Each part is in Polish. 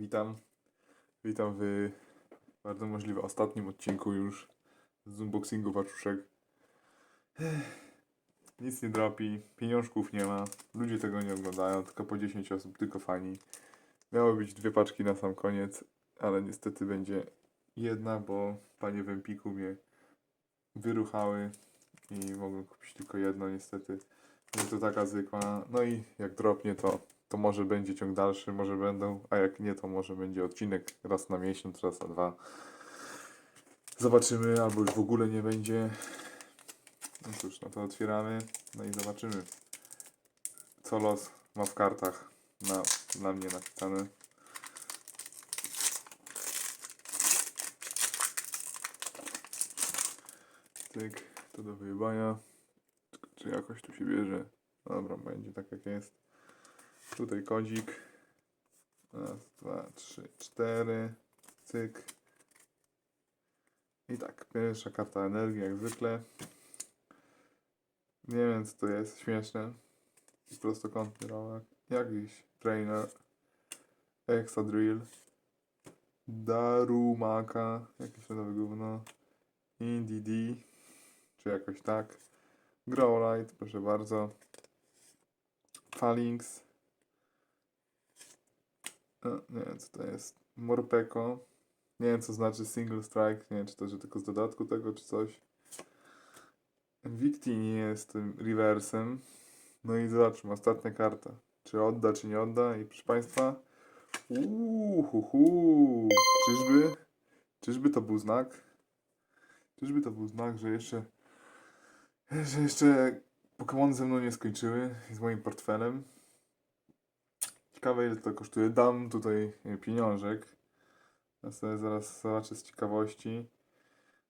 Witam. Witam w bardzo możliwe ostatnim odcinku już z unboxingu paczuszek. Ech, Nic nie dropi, pieniążków nie ma, ludzie tego nie oglądają, tylko po 10 osób, tylko fani. Miały być dwie paczki na sam koniec, ale niestety będzie jedna, bo panie w Empiku mnie wyruchały i mogłem kupić tylko jedno niestety. Jest to taka zwykła, no i jak dropnie to to może będzie ciąg dalszy, może będą, a jak nie, to może będzie odcinek raz na miesiąc, raz na dwa. Zobaczymy, albo już w ogóle nie będzie. No cóż, no to otwieramy, no i zobaczymy, co los ma w kartach na, na mnie napisane. Tyk, to do wyjebania. Czy jakoś tu się bierze? Dobra, będzie tak jak jest. Tutaj kodzik. Raz, dwa, trzy, cztery. Cyk. I tak, pierwsza karta energii jak zwykle. Nie wiem co to jest, śmieszne. Prostokątny rower. Jakiś trainer. Exadrill. Darumaka. Jakieś nowe gówno. Indie Czy jakoś tak. Growlite, proszę bardzo. Phalanx. Nie wiem co to jest. Morpeko. Nie wiem co znaczy single strike. Nie wiem czy to, że tylko z dodatku tego czy coś. Victini jest tym reversem. No i zobaczmy, ostatnia karta. Czy odda, czy nie odda. I proszę Państwa. Uuu. Czyżby? Czyżby to był znak? Czyżby to był znak, że jeszcze że jeszcze Pokémony ze mną nie skończyły z moim portfelem. Ciekawe ile to kosztuje. Dam tutaj pieniążek. Ja sobie zaraz zobaczę z ciekawości.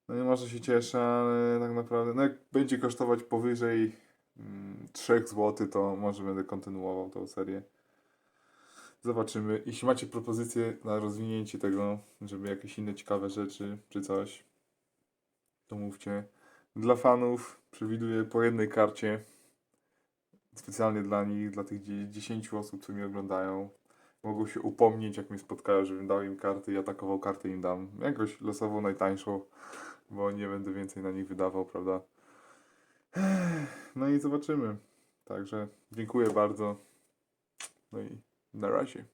No nie może się cieszę, ale tak naprawdę, no jak będzie kosztować powyżej mm, 3 zł, to może będę kontynuował tą serię. Zobaczymy. Jeśli macie propozycje na rozwinięcie tego, żeby jakieś inne ciekawe rzeczy czy coś, to mówcie. Dla fanów przewiduję po jednej karcie. Specjalnie dla nich, dla tych dzie- 10 osób, co mnie oglądają. Mogą się upomnieć, jak mnie spotkają, żebym dał im karty i atakował kartę im dam. Jakoś losowo najtańszą, bo nie będę więcej na nich wydawał, prawda? No i zobaczymy. Także dziękuję bardzo. No i na razie.